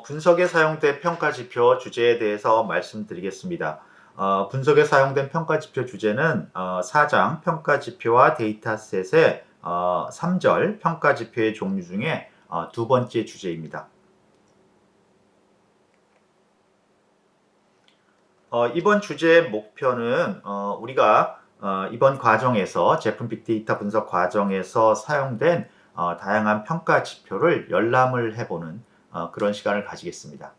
어, 분석에 사용된 평가 지표 주제에 대해서 말씀드리겠습니다. 어, 분석에 사용된 평가 지표 주제는 어, 4장 평가 지표와 데이터셋의 어, 3절 평가 지표의 종류 중에 어, 두 번째 주제입니다. 어, 이번 주제의 목표는 어, 우리가 어, 이번 과정에서 제품 빅데이터 분석 과정에서 사용된 어, 다양한 평가 지표를 열람을 해보는 어, 그런 시간을 가지겠습니다.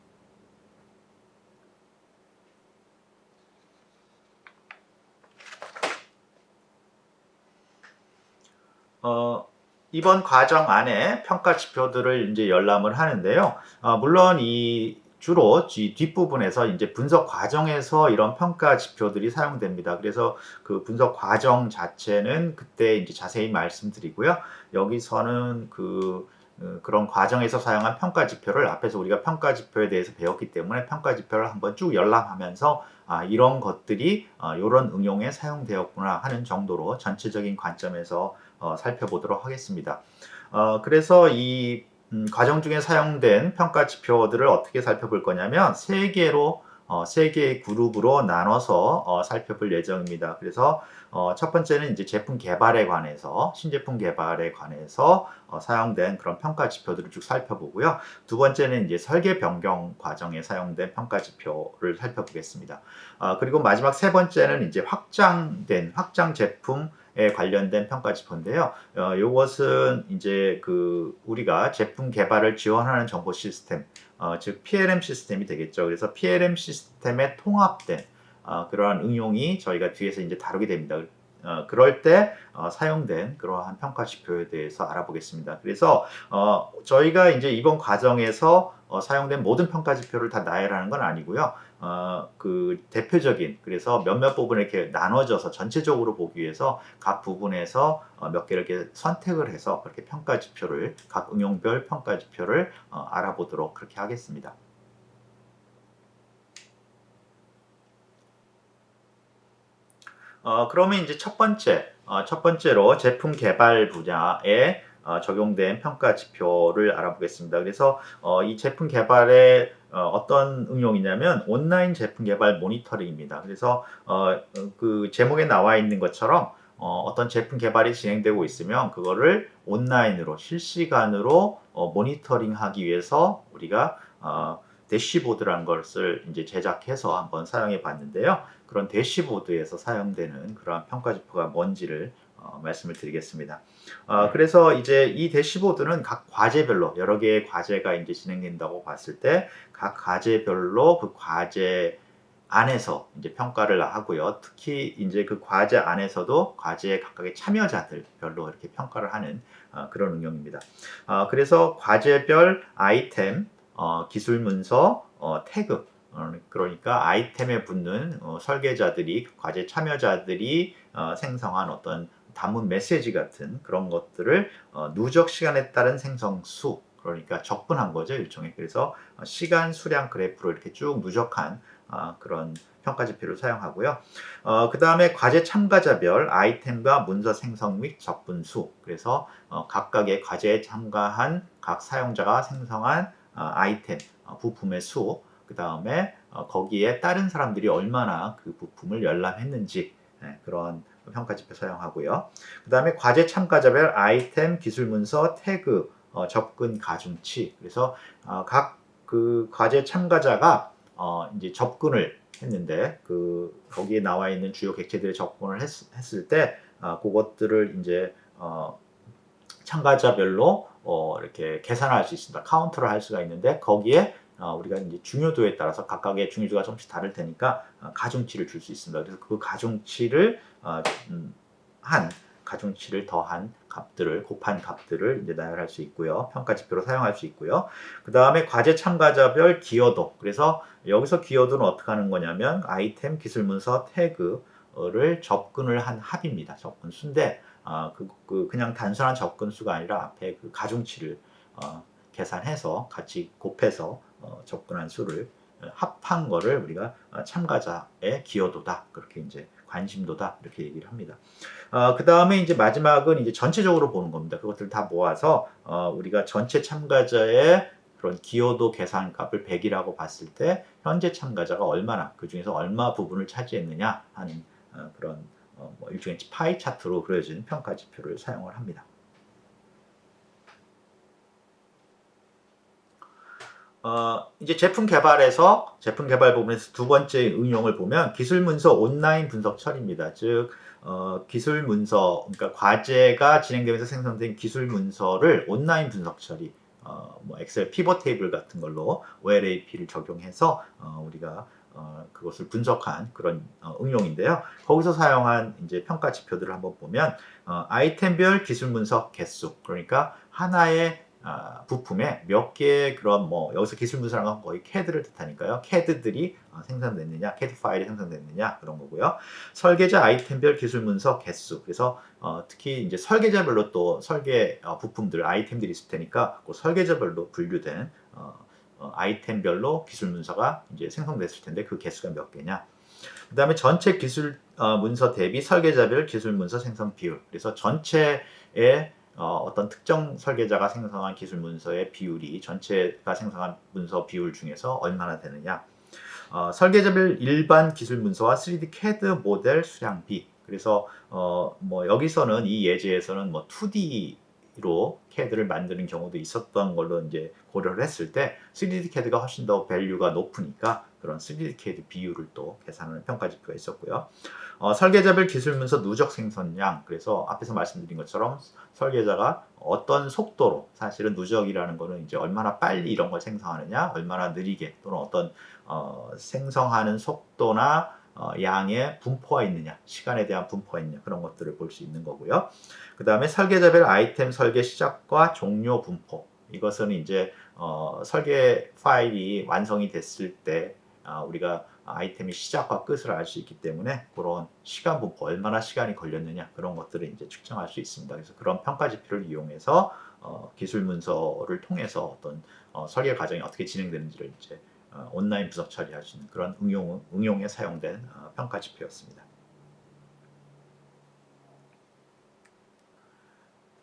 어, 이번 과정 안에 평가 지표들을 이제 열람을 하는데요. 어, 물론 이 주로 이 뒷부분에서 이제 분석 과정에서 이런 평가 지표들이 사용됩니다. 그래서 그 분석 과정 자체는 그때 이제 자세히 말씀드리고요. 여기서는 그 어, 그런 과정에서 사용한 평가 지표를 앞에서 우리가 평가 지표에 대해서 배웠기 때문에 평가 지표를 한번 쭉 열람하면서 아, 이런 것들이 어, 이런 응용에 사용되었구나 하는 정도로 전체적인 관점에서 어, 살펴보도록 하겠습니다. 어, 그래서 이 음, 과정 중에 사용된 평가 지표들을 어떻게 살펴볼 거냐면 세 개로 어, 세 개의 그룹으로 나눠서 어, 살펴볼 예정입니다. 그래서 어, 첫 번째는 이제 제품 개발에 관해서 신제품 개발에 관해서 어, 사용된 그런 평가 지표들을 쭉 살펴보고요. 두 번째는 이제 설계 변경 과정에 사용된 평가 지표를 살펴보겠습니다. 어, 그리고 마지막 세 번째는 이제 확장된 확장 제품 에 관련된 평가 지표인데요. 어, 이것은 이제 그 우리가 제품 개발을 지원하는 정보 시스템, 어, 즉 PLM 시스템이 되겠죠. 그래서 PLM 시스템에 통합된 어, 그러한 응용이 저희가 뒤에서 이제 다루게 됩니다. 어, 그럴 때 어, 사용된 그러한 평가 지표에 대해서 알아보겠습니다. 그래서 어, 저희가 이제 이번 과정에서 어, 사용된 모든 평가 지표를 다 나열하는 건 아니고요. 어, 그 대표적인 그래서 몇몇 부분을 이렇게 나눠져서 전체적으로 보기 위해서 각 부분에서 어, 몇 개를 이렇게 선택을 해서 그렇게 평가 지표를 각 응용별 평가 지표를 어, 알아보도록 그렇게 하겠습니다. 어, 그러면 이제 첫 번째, 어, 첫 번째로 제품 개발 분야에 어, 적용된 평가 지표를 알아보겠습니다. 그래서 어, 이 제품 개발에 어, 떤 응용이냐면 온라인 제품 개발 모니터링입니다. 그래서 어, 그 제목에 나와 있는 것처럼 어, 떤 제품 개발이 진행되고 있으면 그거를 온라인으로 실시간으로 어, 모니터링하기 위해서 우리가 어, 대시보드라는 것을 이제 제작해서 한번 사용해 봤는데요. 그런 대시보드에서 사용되는 그러한 평가 지표가 뭔지를 어, 말씀을 드리겠습니다. 어, 그래서 이제 이 대시보드는 각 과제별로 여러 개의 과제가 이제 진행된다고 봤을 때 각 과제별로 그 과제 안에서 이제 평가를 하고요. 특히 이제 그 과제 안에서도 과제 각각의 참여자들별로 이렇게 평가를 하는 어, 그런 응용입니다. 어, 그래서 과제별 아이템, 어, 기술 문서, 어, 태그. 어, 그러니까 아이템에 붙는 어, 설계자들이 과제 참여자들이 어, 생성한 어떤 단문 메시지 같은 그런 것들을 어, 누적 시간에 따른 생성 수 그러니까 적분한 거죠 일종의. 그래서 어, 시간 수량 그래프로 이렇게 쭉 누적한 어, 그런 평가 지표를 사용하고요. 어, 그 다음에 과제 참가자별 아이템과 문서 생성 및 적분수. 그래서 어, 각각의 과제에 참가한 각 사용자가 생성한 어, 아이템 어, 부품의 수 그 다음에 어, 거기에 다른 사람들이 얼마나 그 부품을 열람했는지 네, 그런 평가 지표 사용하고요. 그 다음에 과제 참가자별 아이템, 기술 문서, 태그, 어, 접근 가중치. 그래서 어, 각그 과제 참가자가 어, 이제 접근을 했는데 그 거기에 나와 있는 주요 객체들의 접근을 했, 을때 어, 그것들을 이제 어, 참가자별로 어, 이렇게 계산할 수 있습니다. 카운터를 할 수가 있는데 거기에 어, 우리가 이제 중요도에 따라서 각각의 중요도가 조금씩 다를 테니까 어, 가중치를 줄 수 있습니다. 그래서 그 가중치를 어, 음, 한 가중치를 더한 값들을 곱한 값들을 이제 나열할 수 있고요. 평가 지표로 사용할 수 있고요. 그 다음에 과제 참가자별 기여도. 그래서 여기서 기여도는 어떻게 하는 거냐면 아이템, 기술 문서, 태그를 접근을 한 합입니다. 접근 수인데 어, 그, 그 그냥 단순한 접근 수가 아니라 앞에 그 가중치를 어, 계산해서 같이 곱해서 어, 접근한 수를 어, 합한 거를 우리가 어, 참가자의 기여도다 그렇게 이제 관심도다 이렇게 얘기를 합니다. 어, 그 다음에 이제 마지막은 이제 전체적으로 보는 겁니다. 그것들 다 모아서 어, 우리가 전체 참가자의 그런 기여도 계산값을 100이라고 봤을 때 현재 참가자가 얼마나 그 중에서 얼마 부분을 차지했느냐 하는 어, 그런 어, 뭐 일종의 파이 차트로 그려진 평가 지표를 사용을 합니다. 어, 이제 제품 개발에서 제품 개발 부분에서 두 번째 응용을 보면 기술 문서 온라인 분석 처리입니다. 즉 어, 기술 문서 그러니까 과제가 진행되면서 생성된 기술 문서를 온라인 분석 처리 어, 뭐 엑셀 피벗 테이블 같은 걸로 OLAP를 적용해서 어, 우리가 어, 그것을 분석한 그런 어, 응용인데요. 거기서 사용한 이제 평가 지표들을 한번 보면 어, 아이템별 기술 문서 개수 그러니까 하나의 아, 부품에 몇 개의 그런 뭐 여기서 기술 건 거의 CAD를 뜻하니까요. CAD들이 어, 생산됐느냐, CAD 파일이 생산됐느냐 그런 거고요. 설계자 아이템별 기술 문서 개수. 그래서 어, 특히 이제 설계자별로 또 설계 어, 부품들 아이템들이 있을 테니까 그 설계자별로 분류된 어, 어, 아이템별로 기술 문서가 이제 생성됐을 텐데 그 개수가 몇 개냐. 그 다음에 전체 기술 어, 문서 대비 설계자별 기술 문서 생성 비율. 그래서 전체의 어, 떤 특정 설계자가 생성한 기술 문서의 비율이 전체가 생성한 문서 비율 중에서 얼마나 되느냐. 어, 설계자별 일반 기술 문서와 3D CAD 모델 수량비. 그래서 어, 뭐 여기서는 이 예제에서는 뭐 2D 로 CAD를 만드는 경우도 있었던 걸로 이제 고려를 했을 때 3D CAD가 훨씬 더 밸류가 높으니까 그런 3D CAD 비율을 또 계산하는 평가 지표가 있었고요. 어, 설계자별 기술 문서 누적 생성량. 그래서 앞에서 말씀드린 것처럼 설계자가 어떤 속도로 사실은 누적이라는 거는 이제 얼마나 빨리 이런 걸 생성하느냐, 얼마나 느리게 또는 어떤 어, 생성하는 속도나 어, 양의 분포가 있느냐, 시간에 대한 분포가 있느냐 그런 것들을 볼 수 있는 거고요. 그 다음에 설계자별 아이템 설계 시작과 종료 분포. 이것은 이제 어, 설계 파일이 완성이 됐을 때 아, 우리가 아이템의 시작과 끝을 알 수 있기 때문에 그런 시간 분포 얼마나 시간이 걸렸느냐 그런 것들을 이제 측정할 수 있습니다. 그래서 그런 평가 지표를 이용해서 어, 기술 문서를 통해서 어떤 어, 설계 과정이 어떻게 진행되는지를 이제 어, 온라인 분석 처리할 수 있는 그런 응용 응용에 사용된 어, 평가 지표였습니다.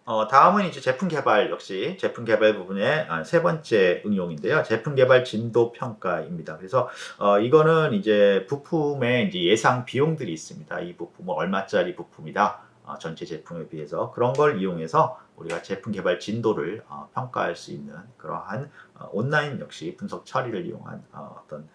어, 다음은 이제 제품 개발 역시 제품 개발 부분의 아, 세 번째 응용인데요. 제품 개발 진도 평가입니다. 그래서 어, 이거는 이제 부품에 이제 예상 비용들이 있습니다. 이 부품은 얼마짜리 부품이다. 어, 전체 제품에 비해서 그런 걸 이용해서 우리가 제품 개발 진도를 어, 평가할 수 있는 그러한 어, 온라인 역시 분석 처리를 이용한 어, 떤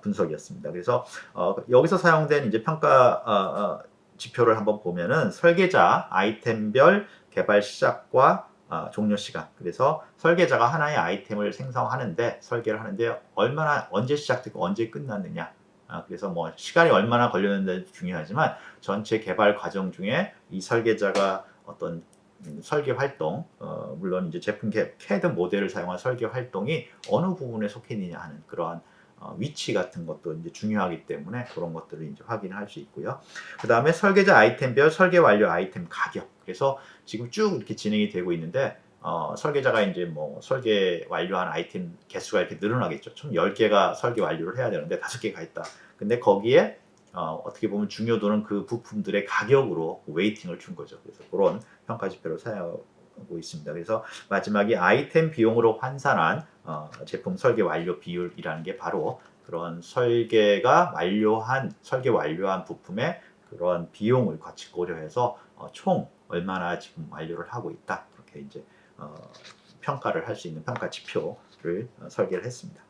분석이었습니다. 그래서 어, 여기서 사용된 이제 평가 지표를 한번 보면은 설계자 아이템별 개발 시작과 어, 종료 시간. 그래서 설계자가 하나의 아이템을 생성하는데 설계를 하는데 얼마나 언제 시작되고 언제 끝났느냐. 아, 그래서 뭐 시간이 얼마나 걸렸는지 중요하지만 전체 개발 과정 중에 이 설계자가 어떤 음, 설계 활동, 어, 물론 이제 제품 개, CAD 모델을 사용한 설계 활동이 어느 부분에 속해 있느냐 하는 그러한 어, 위치 같은 것도 이제 중요하기 때문에 그런 것들을 이제 확인할 수 있고요. 그 다음에 설계자 아이템별 설계 완료 아이템 가격. 그래서 지금 쭉 이렇게 진행이 되고 있는데 어, 설계자가 이제 뭐 설계 완료한 아이템 개수가 이렇게 늘어나겠죠. 총 10개가 설계 완료를 해야 되는데 5개가 있다. 근데 거기에 어, 어떻게 보면 중요도는 그 부품들의 가격으로 웨이팅을 준 거죠. 그래서 그런 평가 지표를 사용하고 있습니다. 그래서 마지막에 아이템 비용으로 환산한 어, 제품 설계 완료 비율이라는 게 바로 그런 설계가 완료한 설계 완료한 부품의 그런 비용을 같이 고려해서 어, 총 얼마나 지금 완료를 하고 있다 그렇게 이제 어, 평가를 할 수 있는 평가 지표를 어, 설계를 했습니다.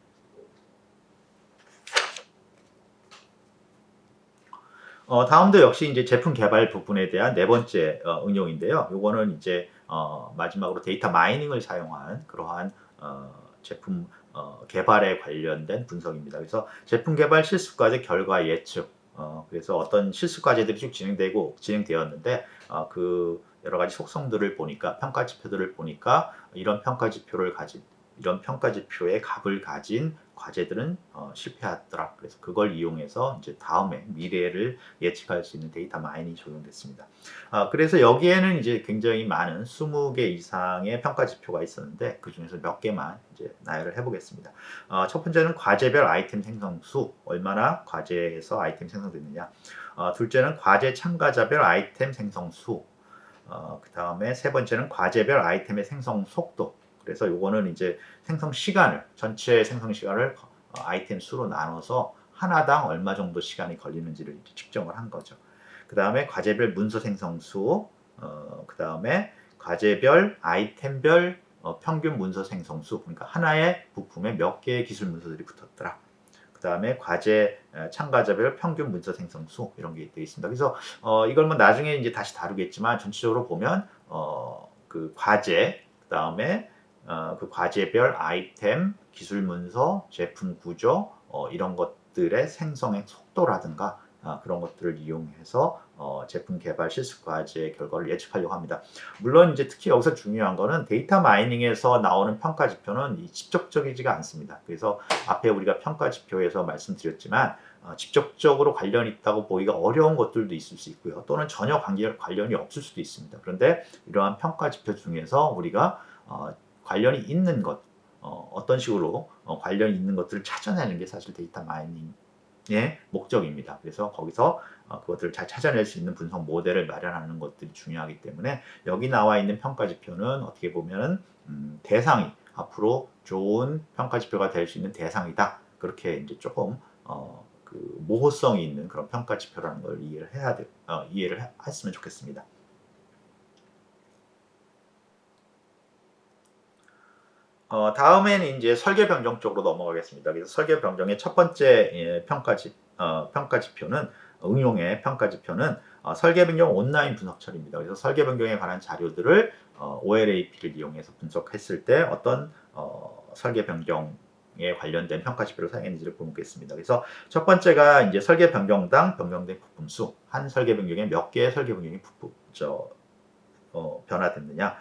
어, 다음도 역시 이제 제품 개발 부분에 대한 네 번째 어, 응용인데요. 요거는 이제 어, 마지막으로 데이터 마이닝을 사용한 그러한 어, 제품 어, 개발에 관련된 분석입니다. 그래서 제품 개발 실수 과제 결과 예측. 어, 그래서 어떤 실수 과제들이 쭉 진행되고 진행되었는데 어, 그 여러 가지 속성들을 보니까 평가 지표들을 보니까 이런 평가 지표를 가진 이런 평가 지표의 값을 가진 과제들은 어, 실패하더라. 그래서 그걸 이용해서 이제 다음에 미래를 예측할 수 있는 데이터 마인이 적용됐습니다. 어, 그래서 여기에는 이제 굉장히 많은 20개 이상의 평가 지표가 있었는데 그 중에서 몇 개만 이제 나열을 해보겠습니다. 어, 첫 번째는 과제별 아이템 생성 수 얼마나 과제에서 아이템 생성됐느냐. 어, 둘째는 과제 참가자별 아이템 생성 수. 어, 그 다음에 세 번째는 과제별 아이템의 생성 속도. 그래서 요거는 이제 생성 시간을 전체 생성 시간을 어, 아이템 수로 나눠서 하나당 얼마 정도 시간이 걸리는지를 측정을 한 거죠. 그 다음에 과제별 문서 생성 수, 어, 그 다음에 과제별 아이템별 어, 평균 문서 생성 수, 그러니까 하나의 부품에 몇 개의 기술 문서들이 붙었더라. 그 다음에 과제 에, 참가자별 평균 문서 생성 수 이런 게 되어 있습니다. 그래서 어, 이걸 뭐 나중에 이제 다시 다루겠지만 전체적으로 보면 어, 그 과제, 그 다음에 어, 그 과제별 아이템, 기술 문서, 제품 구조 어, 이런 것들의 생성의 속도라든가 아, 그런 것들을 이용해서 어, 제품 개발 실습 과제 결과를 예측하려고 합니다. 물론 이제 특히 여기서 중요한 거는 데이터 마이닝에서 나오는 평가 지표는 이 직접적이지가 않습니다. 그래서 앞에 우리가 평가 지표에서 말씀드렸지만 어, 직접적으로 관련 있다고 보기가 어려운 것들도 있을 수 있고요. 또는 전혀 관계, 관련이 없을 수도 있습니다. 그런데 이러한 평가 지표 중에서 우리가 어, 관련이 있는 것, 어, 어떤 식으로 어, 관련이 있는 것들을 찾아내는 게 사실 데이터 마이닝의 목적입니다. 그래서 거기서 어, 그것들을 잘 찾아낼 수 있는 분석 모델을 마련하는 것들이 중요하기 때문에 여기 나와 있는 평가 지표는 어떻게 보면 음, 대상이 앞으로 좋은 평가 지표가 될 수 있는 대상이다. 그렇게 이제 조금 어, 그 모호성이 있는 그런 평가 지표라는 걸 이해를 해야 돼, 어, 이해를 해- 했으면 좋겠습니다. 어, 다음에는 이제 설계 변경 쪽으로 넘어가겠습니다. 그래서 설계 변경의 첫 번째 예, 평가 지 어, 평가 지표는 응용의 평가 지표는 어, 설계 변경 온라인 분석 처리입니다. 그래서 설계 변경에 관한 자료들을 어, OLAP를 이용해서 분석했을 때 어떤 어, 설계 변경 에 관련된 평가 지표를 사용했는지를 보겠습니다. 그래서 첫 번째가 이제 설계 변경당 변경된 부품 수, 한 설계 변경에 몇 개의 설계 변경이 부품, 저, 어, 변화됐느냐.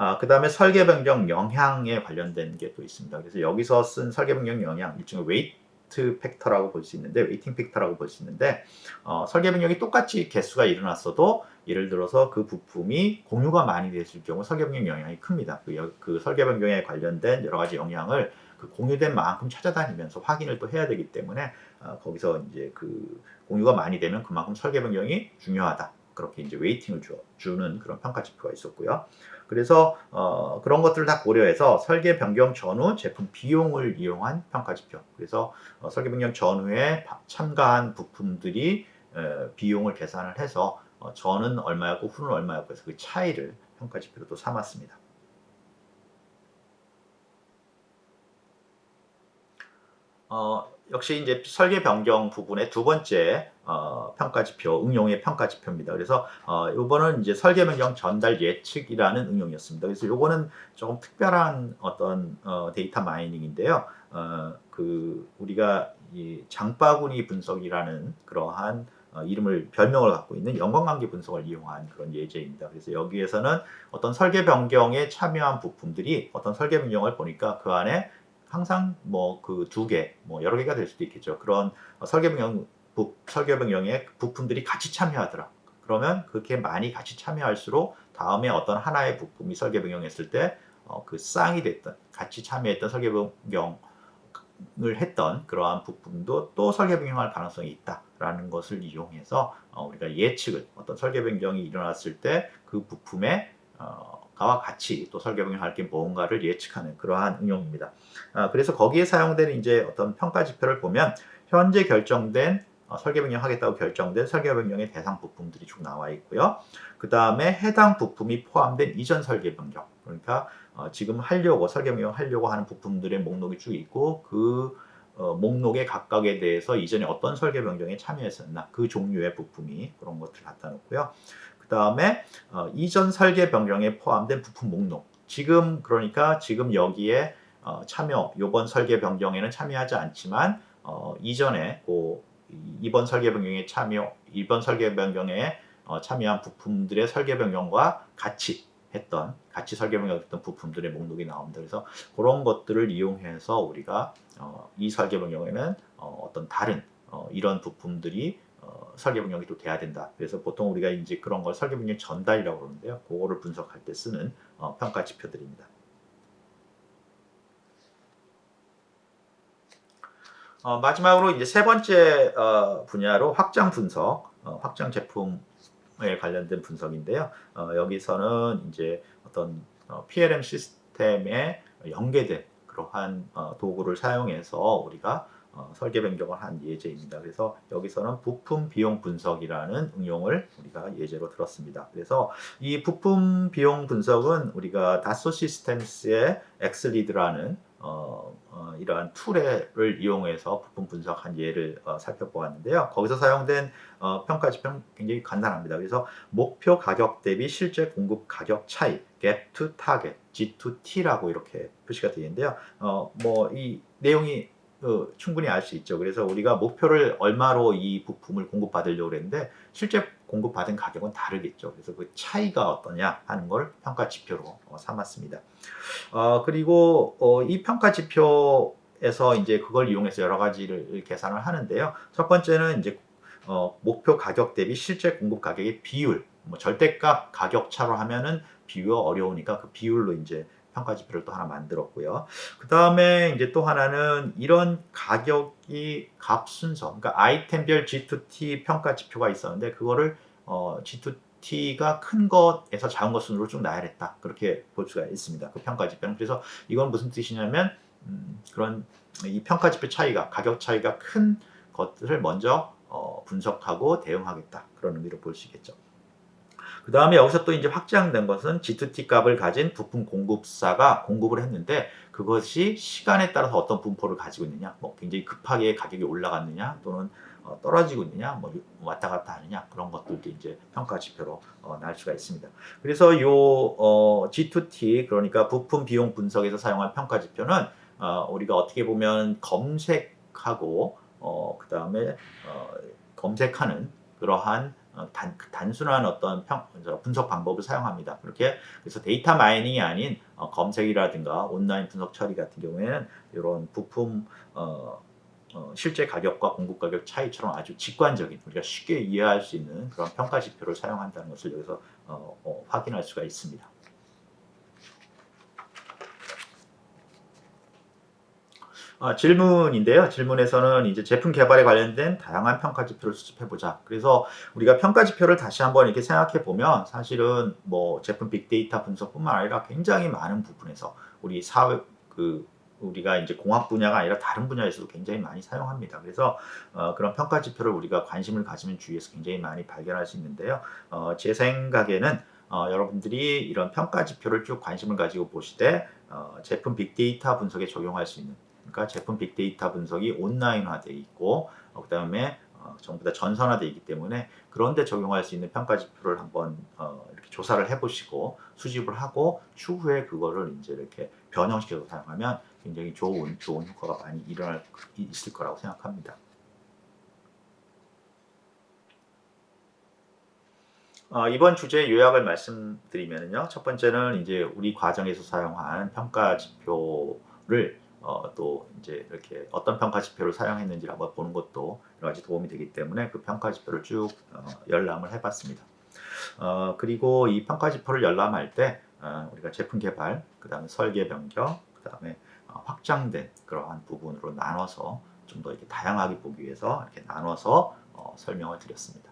아, 그 다음에 설계 변경 영향에 관련된 게 또 있습니다. 그래서 여기서 쓴 설계 변경 영향, 일종의 웨이트 팩터라고 볼 수 있는데, 웨이팅 팩터라고 볼 수 있는데, 어, 설계 변경이 똑같이 개수가 일어났어도, 예를 들어서 그 부품이 공유가 많이 됐을 경우 설계 변경 영향이 큽니다. 그, 여- 그 설계 변경에 관련된 여러 가지 영향을 그 공유된 만큼 찾아다니면서 확인을 또 해야 되기 때문에, 어, 거기서 이제 그 공유가 많이 되면 그만큼 설계 변경이 중요하다. 그렇게 이제 웨이팅을 주, 주는 그런 평가 지표가 있었고요. 그래서 어, 그런 것들을 다 고려해서 설계 변경 전후 제품 비용을 이용한 평가 지표. 그래서 어, 설계 변경 전후에 바- 참가한 부품들이 에, 비용을 계산을 해서 어, 전은 얼마였고 후는 얼마였고 해서 그 차이를 평가 지표로 또 삼았습니다. 어, 역시 이제 설계 변경 부분의 두 번째 어, 평가 지표, 응용의 평가 지표입니다. 그래서 어, 요거는 이제 설계 변경 전달 예측이라는 응용이었습니다. 그래서 요거는 조금 특별한 어떤 어, 데이터 마이닝인데요. 어, 그 우리가 이 장바구니 분석이라는 그러한 어, 이름을 별명을 갖고 있는 연관관계 분석을 이용한 그런 예제입니다. 그래서 여기에서는 어떤 설계 변경에 참여한 부품들이 어떤 설계 변경을 보니까 그 안에 항상 뭐 그 두 개, 뭐 여러 개가 될 수도 있겠죠. 그런 어, 설계 변경 부, 설계 변경에 부품들이 같이 참여하더라. 그러면 그렇게 많이 같이 참여할수록 다음에 어떤 하나의 부품이 설계 변경했을 때 어, 그 쌍이 됐던 같이 참여했던 설계 변경을 했던 그러한 부품도 또 설계 변경할 가능성이 있다라는 것을 이용해서 어, 우리가 예측을 어떤 설계 변경이 일어났을 때 그 부품의 어, 가와 같이 또 설계 변경할 게 뭔가를 예측하는 그러한 응용입니다. 아, 그래서 거기에 사용되는 이제 어떤 평가 지표를 보면 현재 결정된 어, 설계 변경하겠다고 결정된 설계 변경의 대상 부품들이 쭉 나와 있고요. 그 다음에 해당 부품이 포함된 이전 설계 변경. 그러니까 어, 지금 하려고 설계 변경 하려고 하는 부품들의 목록이 쭉 있고 그 어, 목록의 각각에 대해서 이전에 어떤 설계 변경에 참여했었나 그 종류의 부품이 그런 것들 갖다 놓고요. 그 다음에 어, 이전 설계 변경에 포함된 부품 목록. 지금 그러니까 지금 여기에 어, 참여 이번 설계 변경에는 참여하지 않지만 어, 이전에 그 이번 설계 변경에 참여 이번 설계 변경에 어, 참여한 부품들의 설계 변경과 같이 했던 같이 설계 변경했던 부품들의 목록이 나옵니다. 그래서 그런 것들을 이용해서 우리가 어, 이 설계 변경에는 어, 어떤 다른 어, 이런 부품들이 어, 설계 변경이 또 돼야 된다. 그래서 보통 우리가 이제 그런 걸 설계 변경 전달이라고 그러는데요. 그거를 분석할 때 쓰는 어, 평가 지표들입니다. 어, 마지막으로 이제 세 번째 어, 분야로 확장 분석, 어, 확장 제품에 관련된 분석인데요. 어, 여기서는 이제 어떤 어, PLM 시스템의 연계된 그러한 어, 도구를 사용해서 우리가 어, 설계 변경을 한 예제입니다. 그래서 여기서는 부품 비용 분석이라는 응용을 우리가 예제로 들었습니다. 그래서 이 부품 비용 분석은 우리가 다소 시스템스의 엑스리드라는 어, 어, 이러한 툴을 이용해서 부품 분석한 예를 어, 살펴보았는데요. 거기서 사용된 어, 평가 지표는 굉장히 간단합니다. 그래서 목표 가격 대비 실제 공급 가격 차이, gap to target, G2T라고 이렇게 표시가 되어 있는데요. 어, 뭐 이 내용이 어, 충분히 알 수 있죠. 그래서 우리가 목표를 얼마로 이 부품을 공급받으려고 그랬는데 실제 공급받은 가격은 다르겠죠. 그래서 그 차이가 어떠냐 하는 걸 평가 지표로 어, 삼았습니다. 어, 그리고 어, 이 평가 지표에서 이제 그걸 이용해서 여러 가지를 계산을 하는데요. 첫 번째는 이제 어, 목표 가격 대비 실제 공급 가격의 비율, 뭐 절대값 가격 차로 하면은 비교가 어려우니까 그 비율로 이제 평가 지표를 또 하나 만들었고요. 그 다음에 이제 또 하나는 이런 가격이 값 순서, 그러니까 아이템별 G2T 평가 지표가 있었는데 그거를 어, G2T가 큰 것에서 작은 것 순으로 쭉 나열했다. 그렇게 볼 수가 있습니다. 그 평가 지표는. 그래서 이건 무슨 뜻이냐면 음, 그런 이 평가 지표 차이가 가격 차이가 큰 것들을 먼저 어, 분석하고 대응하겠다. 그런 의미로 볼 수 있겠죠. 그 다음에 여기서 또 이제 확장된 것은 G2T 값을 가진 부품 공급사가 공급을 했는데 그것이 시간에 따라서 어떤 분포를 가지고 있느냐, 뭐 굉장히 급하게 가격이 올라갔느냐, 또는 어, 떨어지고 있느냐, 뭐 왔다 갔다 하느냐 그런 것들도 이제 평가 지표로 어, 날 수가 있습니다. 그래서 요 어, G2T 그러니까 부품 비용 분석에서 사용한 평가 지표는 어, 우리가 어떻게 보면 검색하고 어, 그 다음에 어, 검색하는 그러한 어, 단, 단순한 어떤 평, 저 분석 방법을 사용합니다. 그렇게 그래서 데이터 마이닝이 아닌 어, 검색이라든가 온라인 분석 처리 같은 경우에는 이런 부품 어, 어, 실제 가격과 공급 가격 차이처럼 아주 직관적인 우리가 쉽게 이해할 수 있는 그런 평가 지표를 사용한다는 것을 여기서 어, 어, 확인할 수가 있습니다. 아, 질문인데요. 질문에서는 이제 제품 개발에 관련된 다양한 평가 지표를 수집해 보자. 그래서 우리가 평가 지표를 다시 한번 이렇게 생각해 보면 사실은 뭐 제품 빅데이터 분석뿐만 아니라 굉장히 많은 부분에서 우리 사회 그 우리가 이제 공학 분야가 아니라 다른 분야에서도 굉장히 많이 사용합니다. 그래서 어, 그런 평가 지표를 우리가 관심을 가지면 주위에서 굉장히 많이 발견할 수 있는데요. 어, 제 생각에는 어, 여러분들이 이런 평가 지표를 쭉 관심을 가지고 보시되 어, 제품 빅데이터 분석에 적용할 수 있는 그러니까 제품 빅데이터 분석이 온라인화되어 있고 어, 그다음에 어, 전부 다 전산화되어 있기 때문에 그런데 적용할 수 있는 평가 지표를 한번 어, 이렇게 조사를 해보시고 수집을 하고 추후에 그거를 이제 이렇게 변형시켜서 사용하면 굉장히 좋은 좋은 효과가 많이 일어날 있을 거라고 생각합니다. 어, 이번 주제 요약을 말씀드리면요. 첫 번째는 이제 우리 과정에서 사용한 평가 지표를 어, 또 이제 이렇게 어떤 평가 지표를 사용했는지를 한번 보는 것도 여러 가지 도움이 되기 때문에 그 평가 지표를 쭉 어, 열람을 해봤습니다. 어, 그리고 이 평가 지표를 열람할 때 어, 우리가 제품 개발, 그 다음에 설계 변경, 그 다음에 어, 확장된 그러한 부분으로 나눠서 좀 더 이렇게 다양하게 보기 위해서 이렇게 나눠서 어, 설명을 드렸습니다.